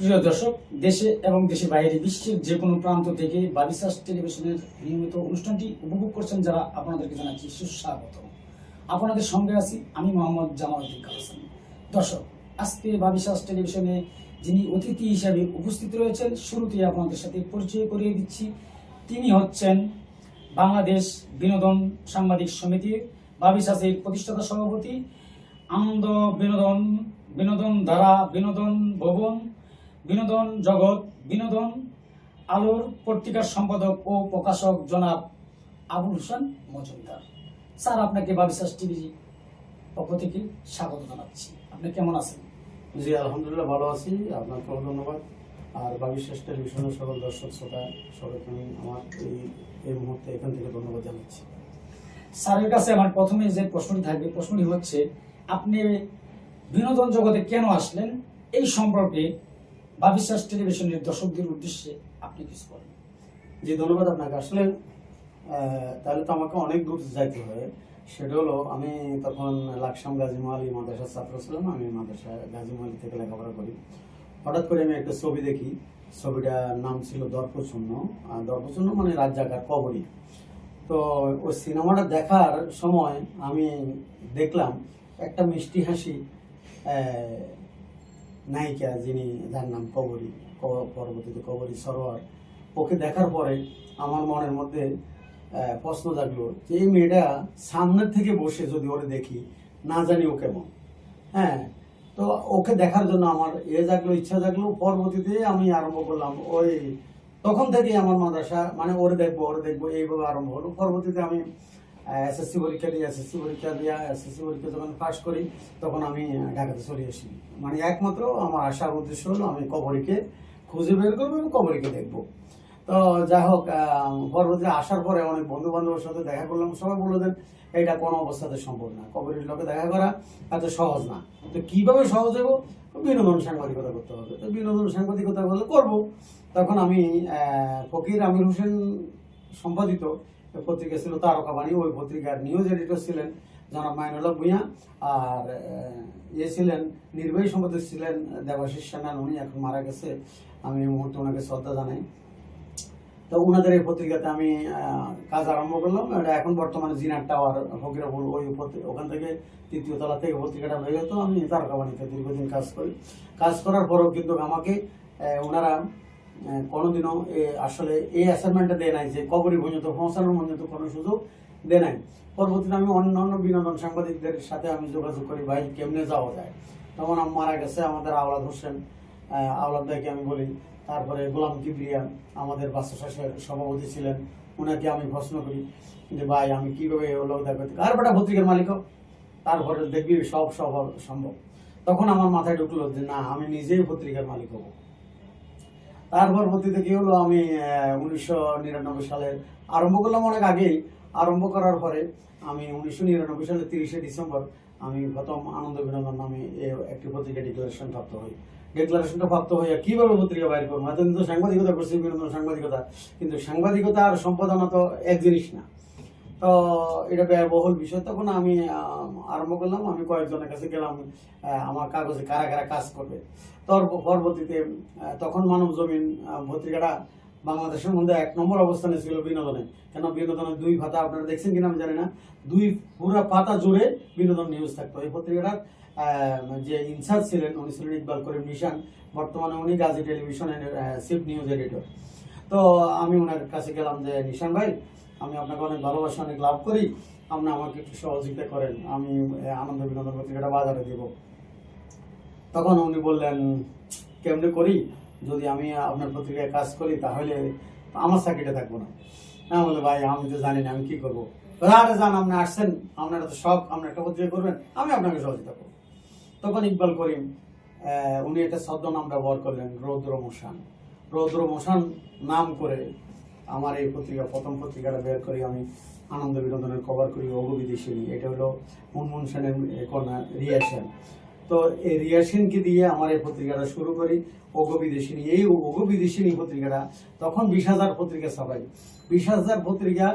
সুপ্রিয় দর্শক, দেশে এবং দেশের বাইরে বিশ্বের যে কোনো প্রান্ত থেকে বাবিসাস টেলিভিশনের নিয়মিত অনুষ্ঠানটি উপভোগ করছেন যারা আপনাদেরকে জানাচ্ছি সুস্বাগত আপনাদের সঙ্গে আছি আমি মোহাম্মদ জামালউদ্দিন কালাসান দর্শক, আজকে বাবিসাস টেলিভিশনে যিনি অতিথি হিসাবে উপস্থিত রয়েছেন শুরুতেই আপনাদের সাথে পরিচয় করিয়ে দিচ্ছি। তিনি হচ্ছেন বাংলাদেশ বিনোদন সাংবাদিক সমিতির বাবিসাসের প্রতিষ্ঠাতা সভাপতি, আনন্দ বিনোদন বিনোদন ধারা, বিনোদন ভবন বিনোদন জগৎ বিনোদন আলোর পত্রিকার সম্পাদক ও প্রকাশক জনাব আবুল হোসেন মজুমদার। স্যার আপনাকে বাবিসাস টিভি পক্ষ থেকে স্বাগত জানাচ্ছি। আপনি কেমন আছেন? জি আলহামদুলিল্লাহ ভালো আছি। আপনাকেও ধন্যবাদ। আর বাবিশ্বাস টেলিভিশনের সকল দর্শক শ্রোতা সবাইকে আমি আমার এই এই মুহূর্তে এখান থেকে ধন্যবাদ জানাচ্ছি। স্যারের কাছে আমার প্রথমে যে প্রশ্নটি থাকবে প্রশ্নটি হচ্ছে আপনি বিনোদন জগতে কেন আসলেন? এই সম্পর্কে বাবিশ্বাস টেলিভিশনের দর্শকদের উদ্দেশ্যে আপনি কিছু বলেন। জি, ধন্যবাদ আপনাকে। আসলে তাহলে তো আমাকে অনেক দূর যাইতে হবে। সেটা হলো, আমি তখন লাকসাম গাজী মালি মাদ্রাসার ছাত্র ছিলাম। আমি মাদ্রাসা গাজী মালি থেকে লেখাপড়া করি। হঠাৎ করে আমি একটা ছবি দেখি। ছবিটার নাম ছিল দর্পচূর্ণ আর দর্পচূর্ণ মানে জাগার কবরী। তো ওই সিনেমাটা দেখার সময় আমি দেখলাম একটা মিষ্টি হাসি নায়িকা যিনি, যার নাম কবরী পরবর্তীতে কবরী সরোয়ার, ওকে দেখার পরে আমার মনের মধ্যে প্রশ্ন জাগলো যে, এই মেয়েটা সামনের থেকে বসে যদি ওরে দেখি, না জানি ও কেমন? হ্যাঁ তো ওকে দেখার জন্য আমার এ জাগলো, ইচ্ছা জাগলো, পরবর্তীতে আমি আরম্ভ করলাম, ওই তখন থেকেই আমার মাদ্রাসা মানে ওরে দেখব ওরে দেখব, এইভাবে আরম্ভ হলো, পরবর্তীতে আমি এসএসসি পরীক্ষা দিই এসএসসি পরীক্ষা দিয়া এসএসসি পরীক্ষা যখন পাস করি তখন আমি ঢাকাতে চলে আসি। মানে একমাত্র আমার আসার উদ্দেশ্য হলো আমি কবরীকে খুঁজে বের করব এবং কবরীকে দেখব। তো যাই হোক আহ, পরবর্তীতে আসার পরে অনেক বন্ধু বান্ধবের সাথে দেখা করলাম। সবাই বলে দেন এটা কোনো অবস্থাতে সম্ভব না। কবরীর লোকে দেখা করা এত সহজ না। তো কীভাবে সহজ হব? বিনোদন সাংবাদিকতা করতে হবে। তো বিনোদন সাংবাদিকতা বলে করব। তখন আমি ফকির আমির হোসেন সম্পাদিত পত্রিকা ছিল তারকাবাণী ওই পত্রিকার নিউজ এডিটর ছিলেন জনাব মাইনুল্লাহ ভূঁইয়া। আর ইয়ে ছিলেন, নির্বাহী সম্পাদক ছিলেন দেবাশিস সেনান, উনি এখন মারা গেছে। আমি এই মুহূর্তে ওনাকে শ্রদ্ধা জানাই। তো ওনাদের এই পত্রিকাতে আমি কাজ আরম্ভ করলাম। এটা এখন বর্তমানে জিনার টাওয়ার, ফকিরাপুর, ওই ওখান থেকে তৃতীয় তলা থেকে পত্রিকাটা হয়ে যেত আমি তারকাবাণীতে দীর্ঘদিন কাজ করি। কাজ করার পরেও কিন্তু আমাকে ওনারা কোনোদিনও আসলে এই অ্যাসাইনমেন্টটা দেয় নাই, যে কবরী পর্যন্ত পৌঁছানোর পর্যন্ত কোনো সুযোগ দেয় নাই। পরবর্তীতে আমি অন্য অন্য বিনোদন সাংবাদিকদের সাথে আমি যোগাযোগ করি, ভাই, কেমনে যাওয়া যায়? তখন আমি মারা গেছে আমাদের আওলাদ হোসেন আওলাদ ভাইকে আমি বলি। তারপরে গোলাম কিবরিয়া আমাদের বাস্তুশাসের সভাপতি ছিলেন ওনাকে আমি প্রশ্ন করি যে, ভাই, আমি কীভাবে ওগুলো দেখতে কার বেটা পত্রিকার মালিক? তারপরে দেখবি সব সব সম্ভব। তখন আমার মাথায় ঢুকলো যে, না, আমি নিজেই পত্রিকার মালিক হব। তার পরবর্তীতে কি হলো? আমি উনিশশো নিরানব্বই সালে আরম্ভ করলাম অনেক আগেই। আরম্ভ করার পরে আমি উনিশশো নিরানব্বই সালে তিরিশে ডিসেম্বর আমি প্রথম আনন্দ বিনোদন নামে একটি পত্রিকা ডিক্লারেশন প্রাপ্ত হই। ডিক্লারেশনটা প্রাপ্ত হইয়া কীভাবে পত্রিকা বাইর করব? এতদিন তো সাংবাদিকতা করছি, বিনোদন সাংবাদিকতা, কিন্তু সাংবাদিকতা আর সম্পাদনা তো এক জিনিস না। তো এটা ব্যয়বহুল বিষয়। তখন আমি আরম্ভ করলাম, আমি কয়েকজনের কাছে গেলাম আমার কাগজে কারা কারা কাজ করবে। তোর, পরবর্তীতে তখন মানব জমিন পত্রিকাটা বাংলাদেশের মধ্যে এক নম্বর অবস্থানে ছিল বিনোদনে। কেন? বিনোদনের দুই পাতা আপনারা দেখছেন কিনা আমি জানি না। দুই পুরা পাতা জুড়ে বিনোদন নিউজ থাকতো। এই পত্রিকাটার যে ইনচার্জ ছিলেন, উনি ছিলেন ইকবাল করিম নিশান। বর্তমানে উনি গাজী টেলিভিশনের চিফ নিউজ এডিটর তো আমি ওনার কাছে গেলাম যে, নিশান ভাই আমি আপনাকে অনেক ভালোবাসি, অনেক লাভ করি। আপনি আমাকে একটু সহযোগিতা করেন। আমি আনন্দ বিনোদন পত্রিকাটা বাজারে দিব। তখন উনি বললেন, কেমনে করি? যদি আমি আপনার পত্রিকায় কাজ করি, তাহলে আমার চাকরিটা থাকব না। আমি বলে ভাই, আমি তো জানি না, আমি কী করব? আরে যান আপনি আসছেন। আপনার তো শখ, আপনি একটা পত্রিকা করবেন, আমি আপনাকে সহযোগিতা করব। তখন ইকবাল করিম উনি একটা ছদ্মনাম ব্যবহার করলেন রৌদ্র মোশান রৌদ্র মোশান নাম করে আমার এই পত্রিকা, প্রথম পত্রিকাটা বের করি আমি, আনন্দ বিনোদনের কভার করি অগবিদেশিনী এটা হলো মুনমুন সেনের কন্যা রিয়া সেন। তো এই রিয়া সেনকে দিয়ে আমার এই পত্রিকাটা শুরু করি অগবিদেশিনী এই অগবিদেশিনী পত্রিকাটা তখন বিশ হাজার পত্রিকা ছাপাই। বিশ হাজার পত্রিকা,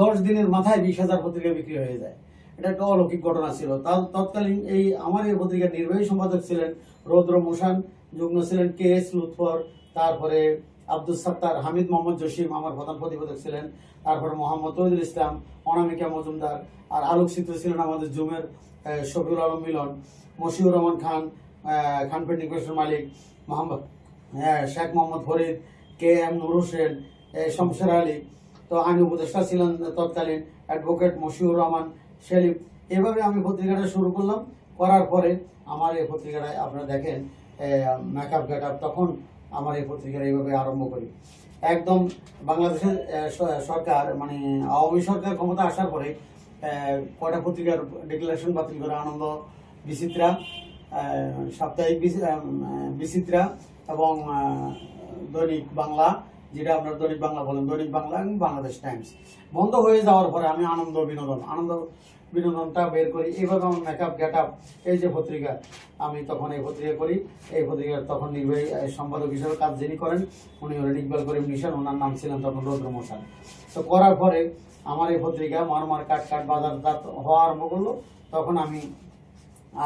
দশ দিনের মাথায় বিশ হাজার পত্রিকা বিক্রি হয়ে যায়। এটা একটা অলৌকিক ঘটনা ছিল। তৎকালীন এই আমার এই পত্রিকার নির্বাহী সম্পাদক ছিলেন রৌদ্র মোশান, যুগ্ম ছিলেন কে এস লুৎফর, তারপরে আব্দুল সত্তার, হামিদ মোহাম্মদ জসিম আমার প্রধান প্রতিবেদক ছিলেন, তারপরে মোহাম্মদ তৈদুল ইসলাম, অনামিকা মজুমদার, আর আলোকচিত্র ছিলেন আমাদের জুমের Shafiul Alam Milon, Moshiur Rahman Khan Khan painting Malik, Mohammad Sheikh Mohammad Farid, K M Nur Hossain Shamsher Ali, তো আইন উপদেষ্টা ছিলেন তৎকালীন অ্যাডভোকেট মশিউর রহমান সেলিম। এভাবে আমি পত্রিকাটা শুরু করলাম, করার পরে আমার এই পত্রিকাটায় আপনারা দেখেন মেকআপ গেট তখন আমার এই পত্রিকার এইভাবে আরম্ভ করি। একদম বাংলাদেশের সরকার মানে আওয়ামী সরকার ক্ষমতা আসার পরে কটা পত্রিকার ডিক্লারেশন বাতিল করে? আনন্দ, বিচিত্রা সাপ্তাহিক বিচিত্রা এবং দৈনিক বাংলা, যেটা আপনার দৈনিক বাংলা বলেন, দৈনিক বাংলা এবং বাংলাদেশ টাইমস। বন্ধ হয়ে যাওয়ার পরে আমি আনন্দ বিনোদন, আনন্দ বিনোদনটা বের করি। এইভাবে আমার মেকআপ গেট আপ এই যে পত্রিকা, আমি তখন এই পত্রিকা করি। এই পত্রিকার তখন নির্বাহী সম্পাদক হিসেবে কাজ যিনি করেন, উনি হলেন ইকবাল করিম নিশান, ওনার নাম ছিলেন তখন রৌদ্র মশান তো করার পরে আমার এই পত্রিকা মারমার কাট কাট বাজার জাত হওয়া আরম্ভ করল। তখন আমি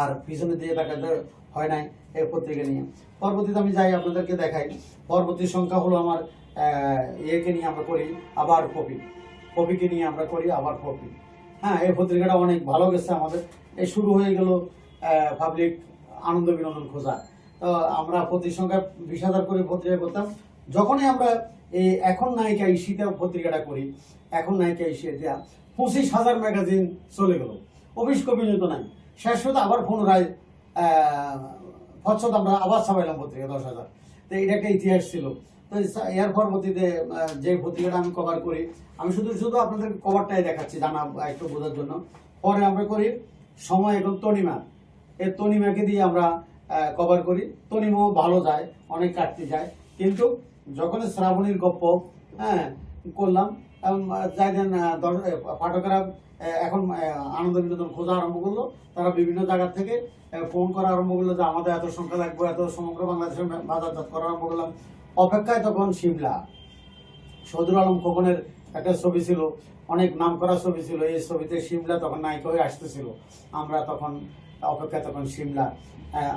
আর পিছনে দিয়ে তাকাতে হয় নাই এই পত্রিকা নিয়ে। পরবর্তীতে আমি যাই আপনাদেরকে দেখাই। পরবর্তী সংখ্যা হলো আমার ইয়েকে নিয়ে আমরা করি, আবার কপি। কপিকে নিয়ে আমরা করি, আবার কপি। হ্যাঁ এই পত্রিকাটা অনেক ভালো গেছে আমাদের। এই শুরু হয়ে গেল পাবলিক আনন্দ বিনোদন খোঁজা। তো আমরা প্রতি সংখ্যা বিশ হাজার করে পত্রিকা করতাম যখনই আমরা এই এখন নায়িকা ইস্যিতে পত্রিকাটা করি, এখন নায়িকা ইস্যিতে পঁচিশ হাজার ম্যাগাজিন চলে গেল। অফিস কপি যেত নাই। শেষ হতে আবার পুনরায় ফচ্ছত আমরা আবার ছাপাইলাম পত্রিকা, দশ হাজার। তো এটা একটা ইতিহাস ছিল। তো এর পরবর্তীতে যে পত্রিকাটা আমি কভার করি, আমি শুধু শুধু আপনাদের কভারটাই দেখাচ্ছি, জানা একটু বোঝার জন্য। পরে আমরা করি সময় এখন তনিমা। এই তনিমাকে দিয়ে আমরা কভার করি। তনিমাও ভালো যায়, অনেক কাটতে যায়। কিন্তু যখন শ্রাবণীর গপ্প হ্যাঁ করলাম যাই দেন পাঠকেরা এখন আনন্দ বিনোদন খোঁজা আরম্ভ করল। তারা বিভিন্ন জায়গা থেকে ফোন করা আরম্ভ করল যে আমাদের এত সংখ্যা লাগবে, এত সমগ্র বাংলাদেশে বাজারজাত করা আরম্ভ করলাম। অপেক্ষায় তখন শিমলা। সদরুল আলম খোকনের একটা ছবি ছিল, অনেক নাম করা ছবি ছিল। এই ছবিতে শিমলা তখন নায়িকা হয়ে আসতেছিল। আমরা তখন অপেক্ষা তখন শিমলা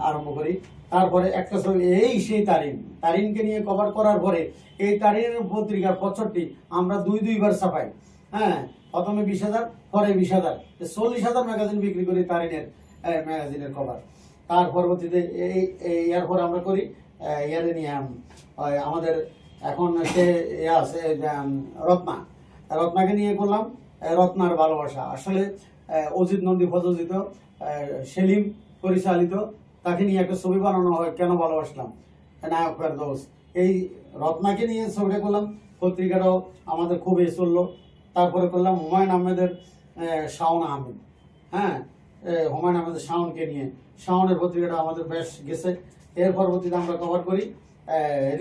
আরম্ভ করি। তারপরে একটা ছবি, এই সেই তারিন। তারিনকে নিয়ে কভার করার পরে এই তারিনের পত্রিকার বছরটি আমরা দুই দুইবার ছাপাই। হ্যাঁ প্রথমে বিশ হাজার, পরে বিশ হাজার। চল্লিশ হাজার ম্যাগাজিন বিক্রি করি তারিনের ম্যাগাজিনের কভার তার পরবর্তীতে এই এরপর আমরা করি ইয়ারে নিয়ে আমাদের এখন সে ইয়ে আছে রত্না। রত্নাকে নিয়ে করলাম রত্নার ভালোবাসা। আসলে অজিত নন্দী প্রযোজিত সেলিম পরিচালিত তাকে নিয়ে একটা ছবি বানানো হয় কেন ভালোবাসলাম? নায়ক ফেরদৌস। এই রত্নাকে নিয়ে ছবিটা করলাম পত্রিকাটাও আমাদের খুব এ চলল। তারপরে করলাম হুমায়ুন আহমেদের আহ, শাওন আহমেদ। হ্যাঁ হুমায়ুন আহমেদের শাওনকে নিয়ে। শাওনের পত্রিকাটা আমাদের বেশ গেছে। এর পরবর্তীতে আমরা কভার করি।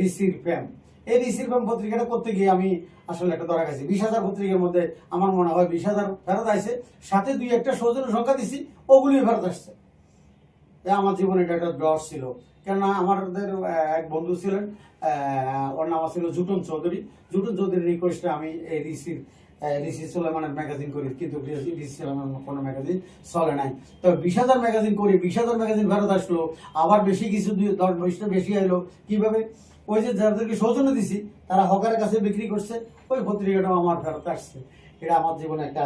ঋষির প্রেম। এই ঋষির প্রেম পত্রিকাটা করতে গিয়ে আমি আসলে একটা ধরা খাইছি। বিশ হাজার পত্রিকার মধ্যে আমার মনে হয় বিশ হাজার ফেরত আসছে সাথে দুই একটা সৌজন্য সংখ্যা দিছি ওগুলি ফেরত আসছে। আমার জীবনে এটা একটা ডর ছিল। কেননা আমাদের এক বন্ধু ছিলেন ওর নাম ছিল জুটন চৌধুরী। জুটন চৌধুরীর রিকোয়েস্টে আমি এই ঋষির ঋষি করি কোনো ম্যাগাজিন চলে নাই। ম্যাগাজিন আসলো, আবার বেশি কিছু বেশি এলো কীভাবে? ওই যে সৌজন্য দিছি, তারা হকারের কাছে বিক্রি করছে, ওই পত্রিকাটাও আমার ফেরত আসছে। এটা আমার জীবনে একটা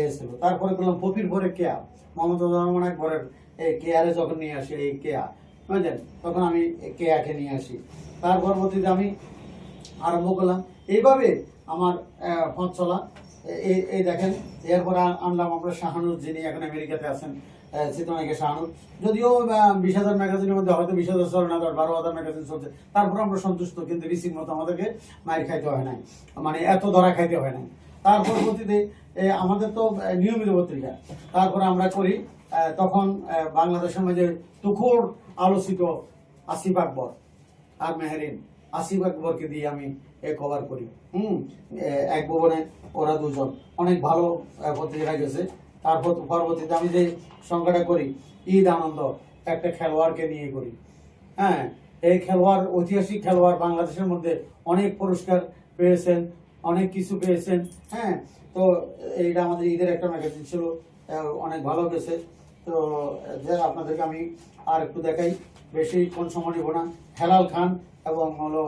এ ছিল। তারপরে করলাম পপির পরে কেয়া। মমতা রহমান একবারের এই কেয়ারে যখন নিয়ে আসি, এই কেয়া, বুঝলেন? তখন আমি কেয়াকে নিয়ে আসি। তার পরবর্তীতে আমি আরম্ভ করলাম। এইভাবে আমার পথ চলা এই এই দেখেন, এরপর আনলাম আমরা শাহানুর, যিনি এখন আমেরিকাতে আছেন চিত্রনায়িকা শাহানুর। যদিও বিশ হাজার ম্যাগাজিনের মধ্যে হয়তো বিশ হাজার চলে না বারো হাজার ম্যাগাজিন চলছে। তারপর আমরা সন্তুষ্ট, কিন্তু রিসিভ মতো আমাদেরকে মায়ের খাইতে হয় নাই। মানে এত ধরা খাইতে হয় নাই। তার পরবর্তীতে আমাদের তো নিয়মিত পত্রিকা। তারপরে আমরা করি তখন বাংলাদেশের মাঝে তুখোর আলোচিত আসিফ আকবর আর মেহরিন। আসিফ আকবরকে দিয়ে আমি এ কভার করি। হুম এক ভবনে ওরা দুজন। অনেক ভালো পত্রিকা গেছে। তারপর পরবর্তীতে আমি যে সংখ্যাটা করি, ঈদ আনন্দ, একটা খেলোয়াড়কে নিয়ে করি। হ্যাঁ এই খেলোয়াড়, ঐতিহাসিক খেলোয়াড় বাংলাদেশের মধ্যে অনেক পুরস্কার পেয়েছেন, অনেক কিছু পেয়েছেন। হ্যাঁ তো এইটা আমাদের ঈদের একটা ম্যাগাজিন ছিল অনেক ভালো গেছে। তো আপনাদেরকে আমি আর একটু দেখাই। বেশি কোন সময় নিব না। হেলাল খান এবং হলো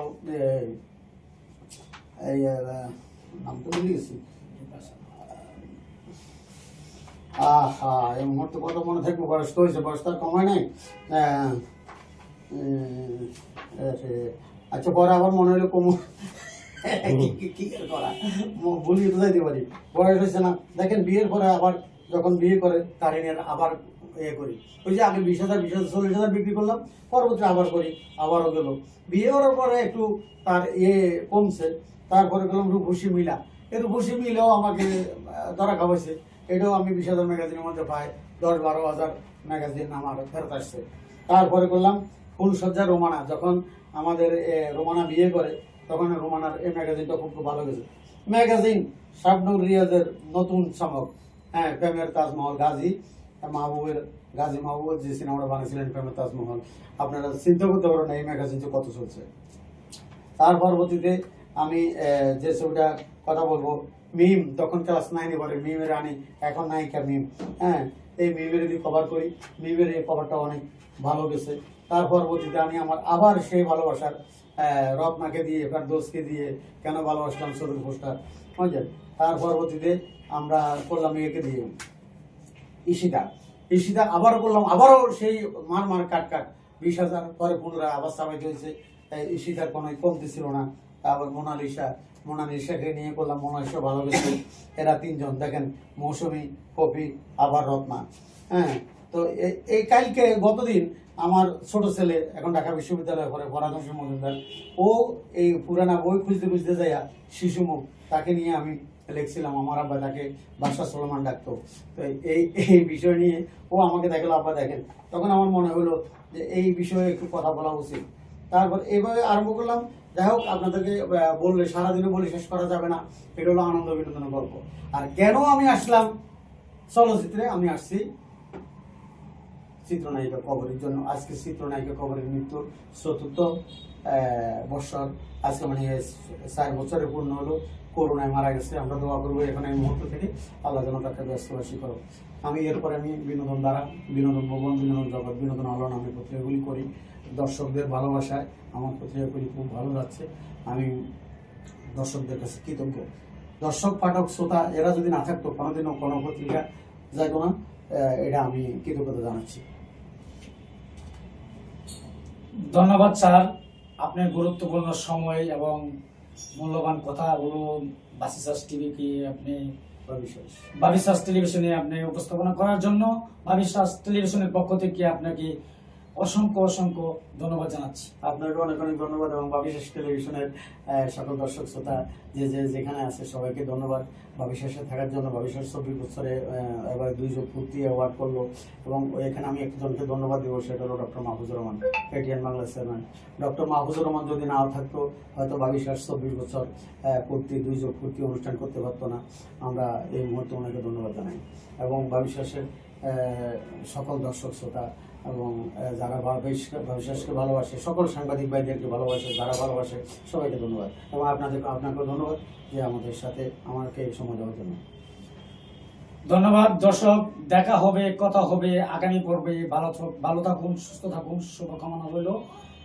এই নাম তো ভুলে গেছি। আহা এই মুহূর্তে কত মনে থাকবে? বয়স তো হয়েছে বয়স তার কমায় নাই। আচ্ছা পরে আবার মনে হলো কম। কি- করা? ভুলিয়ে তো যাইতে পারি। বয়স হয়েছে না। দেখেন বিয়ের পরে আবার যখন বিয়ে করে কাহিনীর আবার ইয়ে করি। ওই যে আগে বিশ হাজার বিশ হাজার, চল্লিশ হাজার বিক্রি করলাম, পরবর্তী আবার করি, আবারও গেল। বিয়ে করার পরে একটু তার ইয়ে কমছে, তারপরে গেলাম রূপসী মিলা। এই রূপসী মিলেও আমাকে ধরা খাওয়াইছে। এটাও আমি বিশ হাজার ম্যাগাজিনের মধ্যে পাই দশ বারো হাজার ম্যাগাজিন আমার ফেরত আসছে। তারপরে করলাম ফুলসজ্জা রোমানা। যখন আমাদের রোমানা বিয়ে করে, তখন রোমানার এই ম্যাগাজিনটা খুব খুব ভালো গেছে। ম্যাগাজিন শাবনুর রিয়াজের নতুন চমক। হ্যাঁ প্রেমের তাজমহল, গাজী। মাহবুবের গাজী মাহবুবের যে সিনেমাটা বানিয়েছিলেন প্রেমের তাজমহল, আপনারা চিন্তা করতে পারেন এই ম্যাগাজিনটা কত চলছে। তার পরবর্তীতে আমি যে ছবিটা কথা বলব, মিম, তখন ক্লাস নাইনে পড়ে, মিমের আনি এখন নায়িকা মিম। হ্যাঁ এই মিমের যদি কভার করি, মিমের এই কভারটা অনেক ভালো গেছে। তার পরবর্তীতে আমি আমার আবার সেই ভালোবাসার রত্নাকে দিয়ে এবার দোষকে দিয়ে কেন ভালোবাসলাম চতুর পোস্টার, বুঝলেন? তার পরবর্তীতে আমরা করলাম একে দিয়ে। ঈশিতা। ঈশিতা আবারও বললাম, আবারও সেই মার মার কাট কাট। বিশ হাজার পরে পুনরায় আবার সাবাইতে চলছে ঈশিতার কোনো কমতি ছিল না। তারপর মোনালিসা, মোনালিসাকে নিয়ে করলাম মোনালিসা ভালো গেছে। এরা তিনজন, দেখেন, মৌসুমি কপি আবার রত্না। হ্যাঁ তো এই কালকে গতদিন আমার ছোট ছেলে এখন ঢাকা বিশ্ববিদ্যালয়ে পড়ে পরাদর্শ মজুমদার ও এই পুরানা বই খুঁজতে খুঁজতে যাইয়া শিশু মুখ তাকে নিয়ে আমি লিখছিলাম, আমার আব্বা তাকে বাসা সোলমান ডাকতো। তো এই এই বিষয় নিয়ে ও আমাকে দেখাল, আব্বা দেখেন। তখন আমার মনে হলো যে এই বিষয়ে একটু কথা বলা উচিত। তারপর এইভাবে আরম্ভ করলাম। যাই হোক, আপনাদেরকে বললে সারাদিনে বলে শেষ করা যাবে না। এটা হলো আনন্দ বিনোদনের গল্প। আর কেন আমি আসলাম? চলচ্চিত্রে আমি আসছি চিত্রনায়িকা কবরের জন্য। আজকে চিত্রনায়িকা কবরের মৃত্যু চতুর্থ বৎসর। আজকে মানে চার বছরে পূর্ণ হলো। করোনায় মারা গেছে, আমরা দোয়া করব এখানে এই মুহূর্ত থেকে আল্লাহ যেন তাকে ব্যস্তবাসী করো আমি এরপরে আমি বিনোদন দ্বারা, বিনোদন ভবন, বিনোদন জগৎ, বিনোদন আলো নামে পত্রিকাগুলি করি। দর্শকদের ভালোবাসায় আমার পত্রিকাগুলি খুব ভালো যাচ্ছে। আমি দর্শকদের কাছে কৃতজ্ঞ। দর্শক, পাঠক, শ্রোতা, এরা যদি না থাকতো, কোনোদিনও কোনো পত্রিকা যাইতো না এটা আমি কৃতজ্ঞতা জানাচ্ছি। ধন্যবাদ, স্যার। আপনার গুরুত্বপূর্ণ সময় এবং মূল্যবান কথা কথাগুলো বাসিসাস টিভিকে আপনি বাবিশ্বাস টেলিভিশনে আপনি উপস্থাপনা করার জন্য বাবিশ্বাস টেলিভিশনের পক্ষ থেকে আপনাকে অসংখ্য অসংখ্য ধন্যবাদ জানাচ্ছি। আপনাকে অনেক অনেক ধন্যবাদ এবং বাবিশেষ টেলিভিশনের সকল দর্শক শ্রোতা যে যে, যেখানে আছে সবাইকে ধন্যবাদ। বাবিশেষে থাকার জন্য বাবিশেষ চব্বিশ বছরে এবার দুইজন পূর্তি অ্যাওয়ার্ড করল এবং এখানে আমি একজনকে ধন্যবাদ দেবো, সেটা হলো doctor Mahfuzur Rahman ATN Bangla chairman. Doctor Mahfuzur Rahman যদি না থাকতো, হয়তো বাবিশেষ চব্বিশ বছর পূর্তি দুইজন পূর্তি অনুষ্ঠান করতে পারতো না। আমরা এই মুহূর্তে ওনাকে ধন্যবাদ জানাই। এবং বাবিশেষের সকল দর্শক শ্রোতা এবং যারা ভবিষ্যৎকে ভালোবাসে সকল সাংবাদিক ভাইদেরকে ভালোবাসে যারা ভালোবাসে সবাইকে ধন্যবাদ। এবং আপনাদের আপনাকে ধন্যবাদ যে আমাদের সাথে আমাকে এই সময় দেওয়ার জন্য। ধন্যবাদ দর্শক। দেখা হবে কথা হবে আগামী পর্বে ভালো থাক- ভালো থাকুন সুস্থ থাকুন শুভকামনা রইল।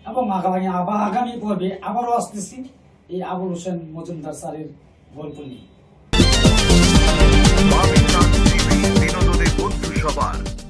এবং আগামী আবার আগামী পর্বে আবারও আসতেছি এই আবুল হোসেন মজুমদার স্যারের গল্প নিয়ে। বাবিকা টিভি বিনোদনের বন্ধু সবার